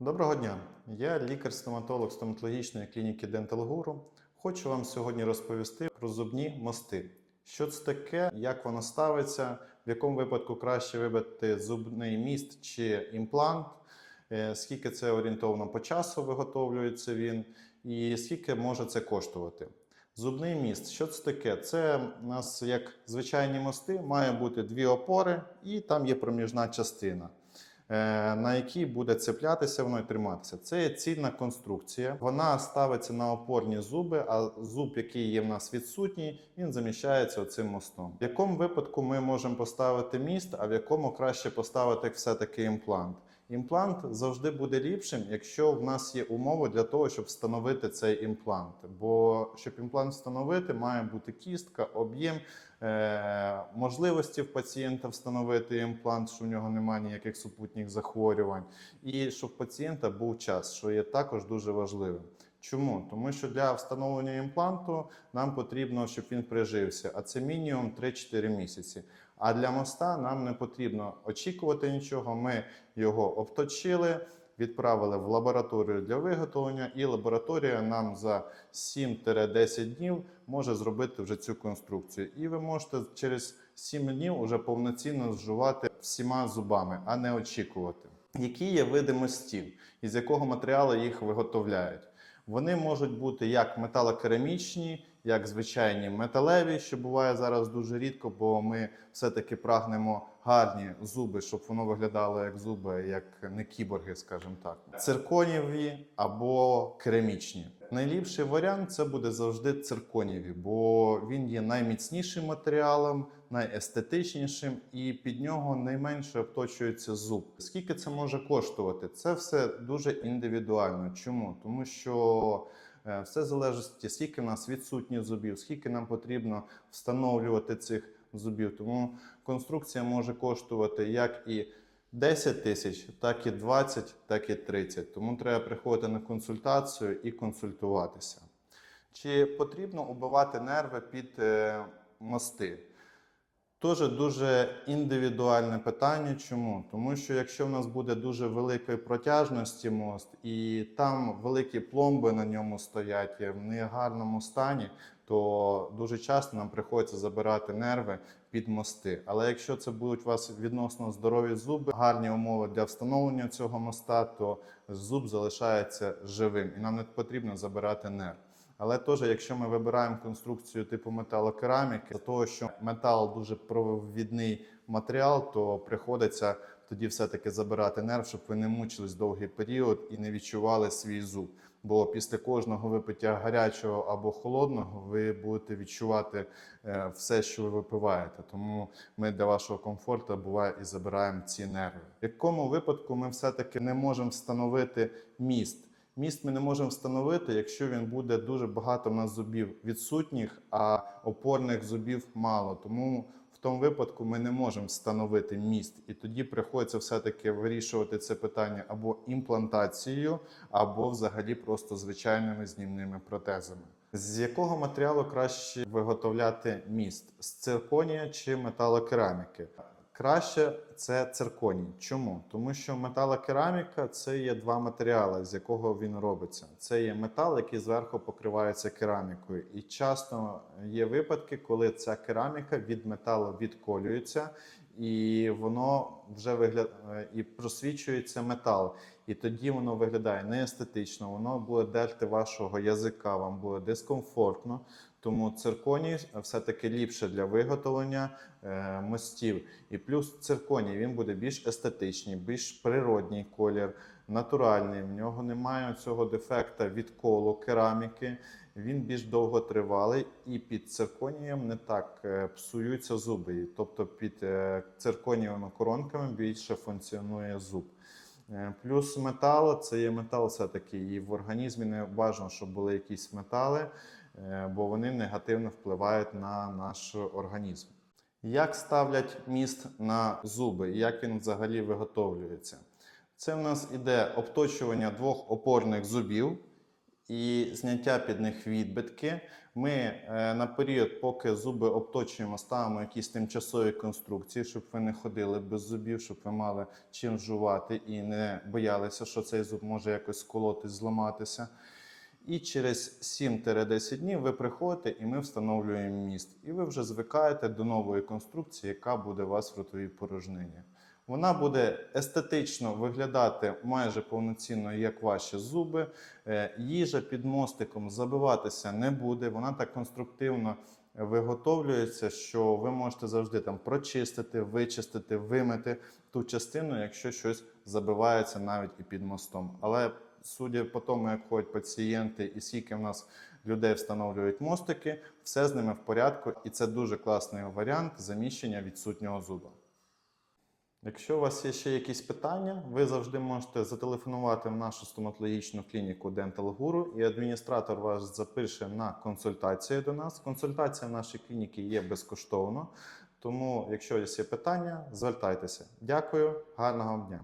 Доброго дня! Я лікар-стоматолог стоматологічної клініки Dental Guru. Хочу вам сьогодні розповісти про зубні мости. Що це таке, як воно ставиться, в якому випадку краще вибрати зубний міст чи імплант, е, скільки це орієнтовно по часу виготовлюється він, і скільки може це коштувати. Зубний міст, що це таке? Це у нас як звичайні мости, має бути дві опори, і там є проміжна частина. Е, На якій буде цеплятися воно і триматися. Це є цільна конструкція. Вона ставиться на опорні зуби, а зуб, який є в нас відсутній, він заміщається оцим мостом. В якому випадку ми можемо поставити міст, а в якому краще поставити все-таки імплант. Імплант завжди буде ліпшим, якщо в нас є умови для того, щоб встановити цей імплант. Бо щоб імплант встановити, має бути кістка, об'єм, е- можливості в пацієнта встановити імплант, що в нього немає ніяких супутніх захворювань, і щоб пацієнта був час, що є також дуже важливим. Чому? Тому що для встановлення імпланту нам потрібно, щоб він прижився, а це мінімум 3-4 місяці. А для моста нам не потрібно очікувати нічого. Ми його обточили, відправили в лабораторію для виготовлення, і лабораторія нам за 7-10 днів може зробити вже цю конструкцію. І ви можете через 7 днів вже повноцінно зживати всіма зубами, а не очікувати. Які є види мостів, із якого матеріалу їх виготовляють? Вони можуть бути як металокерамічні, як звичайні металеві, що буває зараз дуже рідко, бо ми все-таки прагнемо гарні зуби, щоб воно виглядало як зуби, як не кіборги, скажімо так. Цирконіві або керамічні. Найліпший варіант це буде завжди цирконіві, бо він є найміцнішим матеріалом, найестетичнішим, і під нього найменше обточується зуб. Скільки це може коштувати? Це все дуже індивідуально. Чому? Тому що все залежить, скільки в нас відсутні зубів, скільки нам потрібно встановлювати цих зубів. Тому конструкція може коштувати як і 10 тисяч, так і 20, так і 30. Тому треба приходити на консультацію і консультуватися. Чи потрібно убивати нерви під е, мости? Теж дуже індивідуальне питання. Чому? Тому що якщо в нас буде дуже великої протяжності мост, і там великі пломби на ньому стоять в негарному стані, то дуже часто нам приходиться забирати нерви під мости. Але якщо це будуть у вас відносно здорові зуби, гарні умови для встановлення цього моста, то зуб залишається живим і нам не потрібно забирати нерв. Але теж, якщо ми вибираємо конструкцію типу металокераміки, за того, що метал дуже провідний матеріал, то приходиться тоді все-таки забирати нерв, щоб ви не мучились довгий період і не відчували свій зуб. Бо після кожного випиття гарячого або холодного ви будете відчувати е, все, що ви випиваєте. Тому ми для вашого комфорту буває і забираємо ці нерви. В якому випадку ми все-таки не можемо встановити міст. Міст ми не можемо встановити, якщо він буде дуже багато в нас зубів відсутніх, а опорних зубів мало. Тому тому випадку ми не можемо встановити міст, і тоді приходиться все-таки вирішувати це питання або імплантацією, або взагалі просто звичайними знімними протезами. З якого матеріалу краще виготовляти міст? З цирконія чи металокераміки? Краще це цирконій. Чому? Тому що металокераміка це є два матеріали, з якого він робиться. Це є метал, який зверху покривається керамікою. І часто є випадки, коли ця кераміка від металу відколюється, і воно вже виглядає і просвічується метал. І тоді воно виглядає неестетично, воно буде дерти вашого язика, вам буде дискомфортно. Тому цирконій все-таки ліпше для виготовлення е, мостів. І плюс цирконій він буде більш естетичний, більш природній колір, натуральний. В нього немає цього дефекта відколу кераміки. Він більш довготривалий, і під цирконієм не так е, псуються зуби. Тобто під е, цирконієвими коронками більше функціонує зуб. Е, Плюс метал це є метал, все-таки і в організмі не бажано, щоб були якісь метали, бо вони негативно впливають на наш організм. Як ставлять міст на зуби як він взагалі виготовлюється? Це в нас іде обточування двох опорних зубів і зняття під них відбитки. Ми е, на період, поки зуби обточуємо, ставимо якісь тимчасові конструкції, щоб ви не ходили без зубів, щоб ви мали чим жувати і не боялися, що цей зуб може якось сколотись, зламатися. І через 7-10 днів ви приходите і ми встановлюємо міст. І ви вже звикаєте до нової конструкції, яка буде у вас в ротовій порожнині. Вона буде естетично виглядати майже повноцінно, як ваші зуби. Е, Їжа під мостиком забиватися не буде. Вона так конструктивно виготовлюється, що ви можете завжди там прочистити, вичистити, вимити ту частину, якщо щось забивається навіть і під мостом. Але судя по тому, як ходять пацієнти і скільки в нас людей встановлюють мостики, все з ними в порядку, і це дуже класний варіант заміщення відсутнього зуба. Якщо у вас є ще якісь питання, ви завжди можете зателефонувати в нашу стоматологічну клініку Dental Guru, і адміністратор вас запише на консультацію до нас. Консультація в нашій клініці є безкоштовно. Тому, якщо є питання, звертайтеся. Дякую, гарного дня!